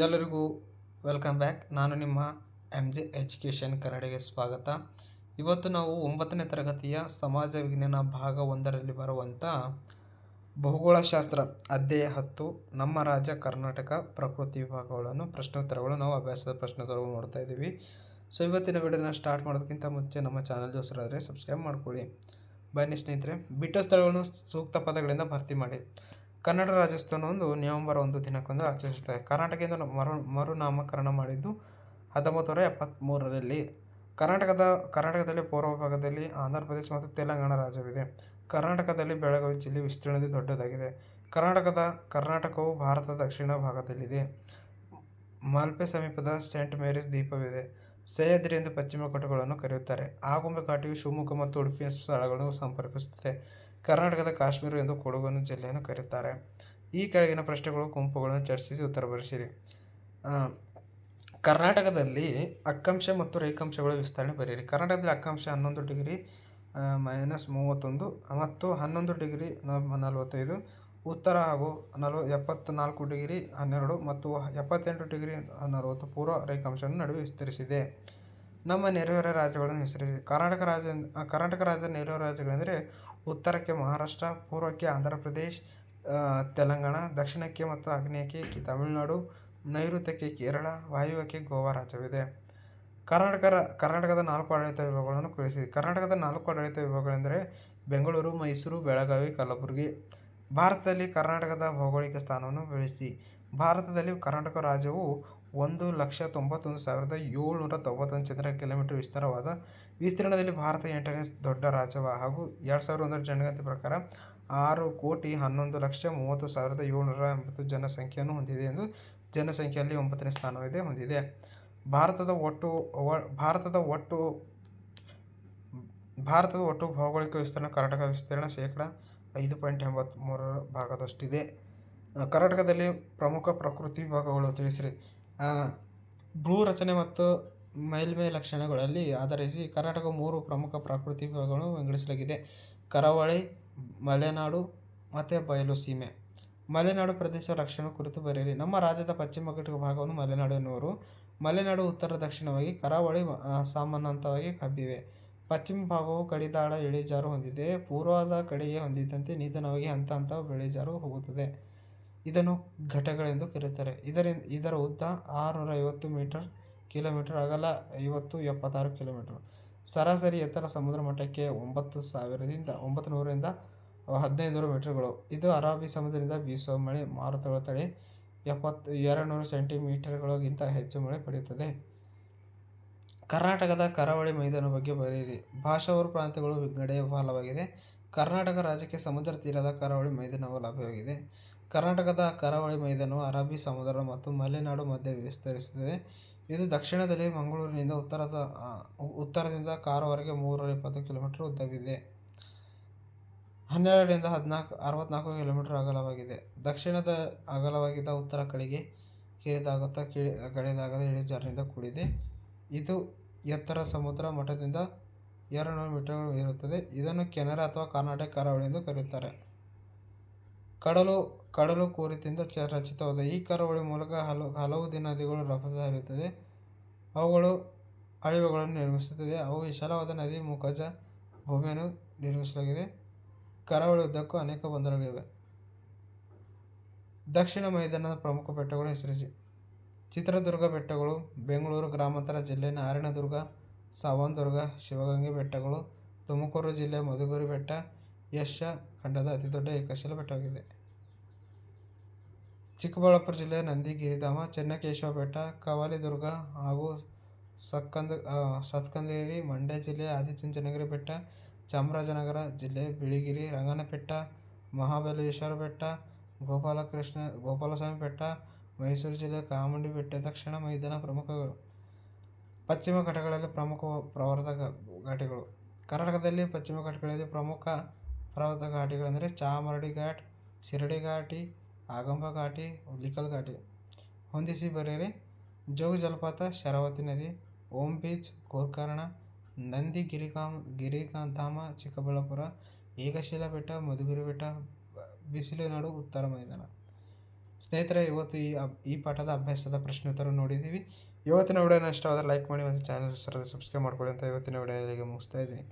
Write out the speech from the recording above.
ಎಲ್ಲರಿಗೂ welcome back. ನಾನು ನಿಮ್ಮ ಎಂ ಜೆ ಎಜುಕೇಷನ್ ಕನ್ನಡಿಗೆ ಸ್ವಾಗತ. ಇವತ್ತು ನಾವು ಒಂಬತ್ತನೇ ತರಗತಿಯ ಸಮಾಜ ವಿಜ್ಞಾನ ಭಾಗ ಒಂದರಲ್ಲಿ ಬರುವಂಥ ಭೂಗೋಳಶಾಸ್ತ್ರ ಅಧ್ಯಾಯ ಹತ್ತು, ನಮ್ಮ ರಾಜ್ಯ ಕರ್ನಾಟಕ ಪ್ರಕೃತಿ ವಿಭಾಗಗಳನ್ನು, ಪ್ರಶ್ನೋತ್ತರಗಳು, ನಾವು ಅಭ್ಯಾಸದ ಪ್ರಶ್ನೋತ್ತರಗಳು ನೋಡ್ತಾ ಇದ್ದೀವಿ. ಸೊ ಇವತ್ತಿನ ವಿಡಿಯೋನ ಸ್ಟಾರ್ಟ್ ಮಾಡೋದಕ್ಕಿಂತ ಮುಂಚೆ ನಮ್ಮ ಚಾನಲ್ ಹೊಸರಾದರೆ ಸಬ್ಸ್ಕ್ರೈಬ್ ಮಾಡ್ಕೊಳ್ಳಿ. ಬನ್ನಿ ಸ್ನೇಹಿತರೆ, ಬಿಟ್ಟ ಸ್ಥಳಗಳನ್ನು ಸೂಕ್ತ ಪದಗಳಿಂದ ಭರ್ತಿ ಮಾಡಿ. ಕನ್ನಡ ರಾಜ್ಯೋತ್ಸವವನ್ನು ನವೆಂಬರ್ ಒಂದು ದಿನಕ್ಕೊಂದು ಆಚರಿಸುತ್ತಾರೆ. ಕರ್ನಾಟಕದಿಂದ ಮರು ಮರುನಾಮಕರಣ ಮಾಡಿದ್ದು ಹತ್ತೊಂಬತ್ತು ನೂರ ಎಪ್ಪತ್ತ್ಮೂರರಲ್ಲಿ ಕರ್ನಾಟಕದ ಕರ್ನಾಟಕದಲ್ಲಿ ಪೂರ್ವ ಭಾಗದಲ್ಲಿ ಆಂಧ್ರ ಪ್ರದೇಶ ಮತ್ತು ತೆಲಂಗಾಣ ರಾಜ್ಯವಿದೆ. ಕರ್ನಾಟಕದಲ್ಲಿ ಬೆಳಗಾವಿ ಜಿಲ್ಲೆ ವಿಸ್ತೀರ್ಣದಲ್ಲಿ ದೊಡ್ಡದಾಗಿದೆ. ಕರ್ನಾಟಕದ ಕರ್ನಾಟಕವು ಭಾರತದ ದಕ್ಷಿಣ ಭಾಗದಲ್ಲಿದೆ. ಮಲ್ಪೆ ಸಮೀಪದ ಸೇಂಟ್ ಮೇರಿಸ್ ದ್ವೀಪವಿದೆ. ಸಹ್ಯಾದ್ರಿ ಎಂದು ಪಶ್ಚಿಮ ಘಟ್ಟಗಳನ್ನು ಕರೆಯುತ್ತಾರೆ. ಆಗುಂಬೆ ಘಾಟಿಯು ಶಿವಮೊಗ್ಗ ಮತ್ತು ಉಡುಪಿಯ ಸ್ಥಳಗಳನ್ನು ಸಂಪರ್ಕಿಸುತ್ತದೆ. ಕರ್ನಾಟಕದ ಕಾಶ್ಮೀರ ಎಂದು ಕೊಡಗನ್ನು ಜಿಲ್ಲೆಯನ್ನು ಕರೆಯುತ್ತಾರೆ. ಈ ಕೆಳಗಿನ ಪ್ರಶ್ನೆಗಳು, ಗುಂಪುಗಳನ್ನು ಚರ್ಚಿಸಿ ಉತ್ತರ ಬರೆಸಿರಿ. ಕರ್ನಾಟಕದಲ್ಲಿ ಅಕ್ಕಾಂಶ ಮತ್ತು ರೇಖಾಂಶಗಳ ವಿಸ್ತರಣೆ ಬರೆಯಿರಿ. ಕರ್ನಾಟಕದಲ್ಲಿ ಅಕ್ಕಾಂಶ ಹನ್ನೊಂದು ಡಿಗ್ರಿ ಮೈನಸ್ ಮೂವತ್ತೊಂದು, ಮತ್ತು ಹನ್ನೊಂದು ಡಿಗ್ರಿ ನಲವತ್ತೈದು, ಉತ್ತರ ಹಾಗೂ ನಲ್ವ ಎಪ್ಪತ್ತ್ನಾಲ್ಕು ಡಿಗ್ರಿ, ಹನ್ನೆರಡು ಮತ್ತು ಎಪ್ಪತ್ತೆಂಟು ಡಿಗ್ರಿ, ನಲವತ್ತು ಪೂರ್ವ ರೇಖಾಂಶವನ್ನು ನಡುವೆ ವಿಸ್ತರಿಸಿದೆ. ನಮ್ಮ ನೆರೆಹೊರೆ ರಾಜ್ಯಗಳನ್ನು ಹೆಸರಿಸಿ. ಕರ್ನಾಟಕ ರಾಜ್ಯ, ಕರ್ನಾಟಕ ರಾಜ್ಯದ ನೆರೆಹೊರೆ ರಾಜ್ಯಗಳೆಂದರೆ ಉತ್ತರಕ್ಕೆ ಮಹಾರಾಷ್ಟ್ರ, ಪೂರ್ವಕ್ಕೆ ಆಂಧ್ರ ಪ್ರದೇಶ್ ತೆಲಂಗಾಣ, ದಕ್ಷಿಣಕ್ಕೆ ಮತ್ತು ಆಗ್ನೇಯಕ್ಕೆ ತಮಿಳುನಾಡು, ನೈಋತ್ಯಕ್ಕೆ ಕೇರಳ, ವಾಯುವ್ಯಕ್ಕೆ ಗೋವಾ ರಾಜ್ಯವಿದೆ. ಕರ್ನಾಟಕ ಕರ್ನಾಟಕದ ನಾಲ್ಕು ಆಡಳಿತ ವಿಭಾಗಗಳನ್ನು ಕುರಿಸಿ, ಕರ್ನಾಟಕದ ನಾಲ್ಕು ಆಡಳಿತ ವಿಭಾಗಗಳೆಂದರೆ ಬೆಂಗಳೂರು, ಮೈಸೂರು, ಬೆಳಗಾವಿ, ಕಲಬುರಗಿ. ಭಾರತದಲ್ಲಿ ಕರ್ನಾಟಕದ ಭೌಗೋಳಿಕ ಸ್ಥಾನವನ್ನು ಬೆಳೆಸಿ, ಭಾರತದಲ್ಲಿ ಕರ್ನಾಟಕ ರಾಜ್ಯವು ಒಂದು ಲಕ್ಷ ತೊಂಬತ್ತೊಂದು ಸಾವಿರದ ಏಳ್ನೂರ ತೊಂಬತ್ತೊಂದು ಚದರ ಕಿಲೋಮೀಟರ್ ವಿಸ್ತಾರವಾದ ವಿಸ್ತೀರ್ಣದಲ್ಲಿ ಭಾರತ ಎಂಟನೇ ದೊಡ್ಡ ರಾಜ್ಯವ ಹಾಗೂ ಎರಡು ಸಾವಿರದ ಒಂದರ ಜನಗಣತಿ ಪ್ರಕಾರ ಆರು ಕೋಟಿ ಹನ್ನೊಂದು ಲಕ್ಷ ಮೂವತ್ತು ಸಾವಿರದ ಏಳ್ನೂರ ಎಂಬತ್ತು ಜನಸಂಖ್ಯೆಯನ್ನು ಹೊಂದಿದೆ ಎಂದು ಜನಸಂಖ್ಯೆಯಲ್ಲಿ ಒಂಬತ್ತನೇ ಸ್ಥಾನವಿದೆ ಹೊಂದಿದೆ. ಭಾರತದ ಒಟ್ಟು ಭಾರತದ ಒಟ್ಟು ಭಾರತದ ಒಟ್ಟು ಭೌಗೋಳಿಕ ವಿಸ್ತೀರ್ಣ ಕರ್ನಾಟಕ ವಿಸ್ತೀರ್ಣ ಶೇಕಡ ಐದು ಪಾಯಿಂಟ್ ಎಂಬತ್ತ್ಮೂರರ ಭಾಗದಷ್ಟಿದೆ. ಕರ್ನಾಟಕದಲ್ಲಿ ಪ್ರಮುಖ ಪ್ರಕೃತಿ ವಿಭಾಗಗಳು ತಿಳಿಸಿರಿ. ಆ, ಭೂ ರಚನೆ ಮತ್ತು ಮೇಲ್ಮೈ ಲಕ್ಷಣಗಳಲ್ಲಿ ಆಧರಿಸಿ ಕರ್ನಾಟಕ ಮೂರು ಪ್ರಮುಖ ಪ್ರಾಕೃತಿಕ ವಿಭಾಗಗಳನ್ನು ವಿಂಗಡಿಸಲಾಗಿದೆ. ಕರಾವಳಿ ಮಲೆನಾಡು ಮತ್ತು ಬಯಲು ಸೀಮೆ. ಮಲೆನಾಡು ಪ್ರದೇಶ ರಕ್ಷಣೆ ಕುರಿತು ಬರೆಯಿರಿ. ನಮ್ಮ ರಾಜ್ಯದ ಪಶ್ಚಿಮ ಘಟ್ಟ ಭಾಗವನ್ನು ಮಲೆನಾಡು ಎನ್ನುವರು. ಮಲೆನಾಡು ಉತ್ತರ ದಕ್ಷಿಣವಾಗಿ ಕರಾವಳಿ ಸಮಾನಾಂತರವಾಗಿ ಕಬ್ಬಿವೆ. ಪಶ್ಚಿಮ ಭಾಗವು ಕಡಿದಾಳ ಇಳಿಜಾರು ಹೊಂದಿದೆ. ಪೂರ್ವದ ಕಡೆಗೆ ಹೊಂದಿದ್ದಂತೆ ನಿಧಾನವಾಗಿ ಹಂತ ಹಂತ ಇಳಿಜಾರು ಹೋಗುತ್ತದೆ. ಇದನ್ನು ಘಟಗಳೆಂದು ಕರೆಯುತ್ತಾರೆ. ಇದರಿಂದ, ಇದರ ಉದ್ದ ಆರುನೂರ ಐವತ್ತು ಮೀಟರ್, ಕಿಲೋಮೀಟರ್ ಅಗಲ ಐವತ್ತು, ಎಪ್ಪತ್ತಾರು ಕಿಲೋಮೀಟರ್. ಸರಾಸರಿ ಎತ್ತರ ಸಮುದ್ರ ಮಟ್ಟಕ್ಕೆ ಒಂಬತ್ತು ಸಾವಿರದಿಂದ ಒಂಬತ್ತು ನೂರರಿಂದ ಹದಿನೈದು ನೂರು ಮೀಟರ್ಗಳು. ಇದು ಅರಬ್ಬಿ ಸಮುದ್ರದಿಂದ ಬೀಸುವ ಮಳೆ ಮಾರುತಗಳ ತಡೆ ಎಪ್ಪತ್ತು ಎರಡು ನೂರು ಸೆಂಟಿಮೀಟರ್ಗಳಿಗಿಂತ ಹೆಚ್ಚು ಮಳೆ ಪಡೆಯುತ್ತದೆ. ಕರ್ನಾಟಕದ ಕರಾವಳಿ ಮೈದಾನ ಬಗ್ಗೆ ಬರೆಯಿರಿ. ಭಾಷಾವರು ಪ್ರಾಂತ್ಯಗಳು ವಿಂಗಡೆಯ ಫಲವಾಗಿದೆ. ಕರ್ನಾಟಕ ರಾಜ್ಯಕ್ಕೆ ಸಮುದ್ರ ತೀರದ ಕರಾವಳಿ ಮೈದಾನವು ಲಭ್ಯವಾಗಿದೆ. ಕರ್ನಾಟಕದ ಕರಾವಳಿ ಮೈದಾನವು ಅರಬ್ಬಿ ಸಮುದ್ರ ಮತ್ತು ಮಲೆನಾಡು ಮಧ್ಯೆ ವಿಸ್ತರಿಸುತ್ತದೆ. ಇದು ದಕ್ಷಿಣದಲ್ಲಿ ಮಂಗಳೂರಿನಿಂದ ಉತ್ತರದ ಉತ್ತರದಿಂದ ಕಾರವಾರವರೆಗೆ ಮೂರರ ಇಪ್ಪತ್ತು ಕಿಲೋಮೀಟರ್ ಉದ್ದವಿದೆ. ಹನ್ನೆರಡರಿಂದ ಹದಿನಾಲ್ಕು, ಅರವತ್ನಾಲ್ಕು ಕಿಲೋಮೀಟರ್ ಅಗಲವಾಗಿದೆ. ದಕ್ಷಿಣದ ಅಗಲವಾಗಿದ್ದ ಉತ್ತರ ಕಡೆಗೆ ಕಿರಿದಾಗುತ್ತಾ ಕಿಳಿ ಕಡಿದಾಗದ ಇಳಿಜಾರಿನಿಂದ ಕೂಡಿದೆ. ಇದು ಎತ್ತರ ಸಮುದ್ರ ಮಟ್ಟದಿಂದ ಎರಡು ನೂರು ಮೀಟರ್ಗಳು ಇರುತ್ತದೆ ಇದನ್ನು ಕೆನರಾ ಅಥವಾ ಕರ್ನಾಟಕ ಕರಾವಳಿ ಎಂದು ಕರೆಯುತ್ತಾರೆ. ಕಡಲು ಕಡಲು ಕೋರಿತಿಂದ ಚ ರಚಿತವಾದ ಈ ಕರಾವಳಿ ಮೂಲಕ ಹಲವು ಹಲವು ದಿನ ನದಿಗಳು ರಭಸ ಅವುಗಳು ಅಳಿವುಗಳನ್ನು ನಿರ್ಮಿಸುತ್ತದೆ. ಅವು ವಿಶಾಲವಾದ ನದಿ ಮುಖಜ ಭೂಮಿಯನ್ನು ನಿರ್ಮಿಸಲಾಗಿದೆ. ಕರಾವಳಿ ಉದ್ದಕ್ಕೂ ಅನೇಕ ಬಂದರುಗಳಿವೆ ದಕ್ಷಿಣ ಮೈದಾನದ ಪ್ರಮುಖ ಬೆಟ್ಟಗಳು ಹೆಸರಿಸಿ. ಚಿತ್ರದುರ್ಗ ಬೆಟ್ಟಗಳು, ಬೆಂಗಳೂರು ಗ್ರಾಮಾಂತರ ಜಿಲ್ಲೆ ನಾರಾಯಣದುರ್ಗ ಸಾವಂದುರ್ಗ ಶಿವಗಂಗೆ ಬೆಟ್ಟಗಳು, ತುಮಕೂರು ಜಿಲ್ಲೆ ಮಧುಗಿರಿ ಬೆಟ್ಟ ಯಶ ಖಂಡದ ಅತಿದೊಡ್ಡ ಏಕಶಿಲಾ ಬೆಟ್ಟವಾಗಿದೆ. ಚಿಕ್ಕಬಳ್ಳಾಪುರ ಜಿಲ್ಲೆ ನಂದಿಗಿರಿಧಾಮ ಚೆನ್ನಕೇಶವ ಬೆಟ್ಟ ಕವಾಲಿದುರ್ಗ ಹಾಗೂ ಸತ್ಕಂದ ಸತ್ಕಂದೇರಿ, ಮಂಡ್ಯ ಜಿಲ್ಲೆ ಆದಿಚುಂಚನಗಿರಿ ಬೆಟ್ಟ, ಚಾಮರಾಜನಗರ ಜಿಲ್ಲೆ, ಬಿಳಿಗಿರಿ ರಂಗನಬೆಟ್ಟ ಮಹಾಬಲೇಶ್ವರ ಬೆಟ್ಟ, ಗೋಪಾಲಕೃಷ್ಣ, ಗೋಪಾಲಸ್ವಾಮಿ ಬೆಟ್ಟ, ಮೈಸೂರು ಜಿಲ್ಲೆ, ಕಾಮುಂಡಿ ಬೆಟ್ಟ, ದಕ್ಷಿಣ ಮೈದಾನ ಪ್ರಮುಖಗಳು. ಪಶ್ಚಿಮ ಘಟ್ಟಗಳಲ್ಲಿ ಪ್ರಮುಖ ಪ್ರವರ್ತಕ ಘಾಟಿಗಳು. ಕರ್ನಾಟಕದಲ್ಲಿ ಪಶ್ಚಿಮ ಘಟ್ಟಗಳಲ್ಲಿ ಪ್ರಮುಖ ಪರ್ವತ ಘಾಟಿಗಳೆಂದರೆ ಚಾಮರಡಿ ಘಾಟ್, ಶಿರಡಿ ಘಾಟಿ, ಆಗಂಬ ಘಾಟಿ ಹುಲಿಕಲ್ ಘಾಟಿ. ಹೊಂದಿಸಿ ಬರೆಯಿರಿ. ಜೋಗ ಜಲಪಾತ, ಶರಾವತಿ ನದಿ, ಓಂ ಬೀಚ್, ಗೋಕರ್ಣ, ನಂದಿ ಗಿರಿಕಾಮ್ ಗಿರಿಕಾಂಧಾಮ ಚಿಕ್ಕಬಳ್ಳಾಪುರ ಏಕಶಿಲಾ ಬೆಟ್ಟ ಮಧುಗಿರಿ ಬೆಟ್ಟ ಬಿಸಿಲು ನಾಡು ಉತ್ತರ ಮೈದಾನ. ಸ್ನೇಹಿತರೆ, ಇವತ್ತು ಈ ಈ ಪಾಠದ ಅಭ್ಯಾಸದ ಪ್ರಶ್ನೆ ಉತ್ತರ ನೋಡಿದ್ದೀವಿ. ಇವತ್ತಿನ ವಿಡಿಯೋನ ಇಷ್ಟವಾದರೆ ಲೈಕ್ ಮಾಡಿ, ಒಂದು ಚಾನಲ್ ಸಬ್ಸ್ಕ್ರೈಬ್ ಮಾಡ್ಕೊಳ್ಳಿ ಅಂತ ಇವತ್ತಿನ ವಿಡಿಯೋ ಮುಗಿಸ್ತಾ ಇದ್ದೀನಿ.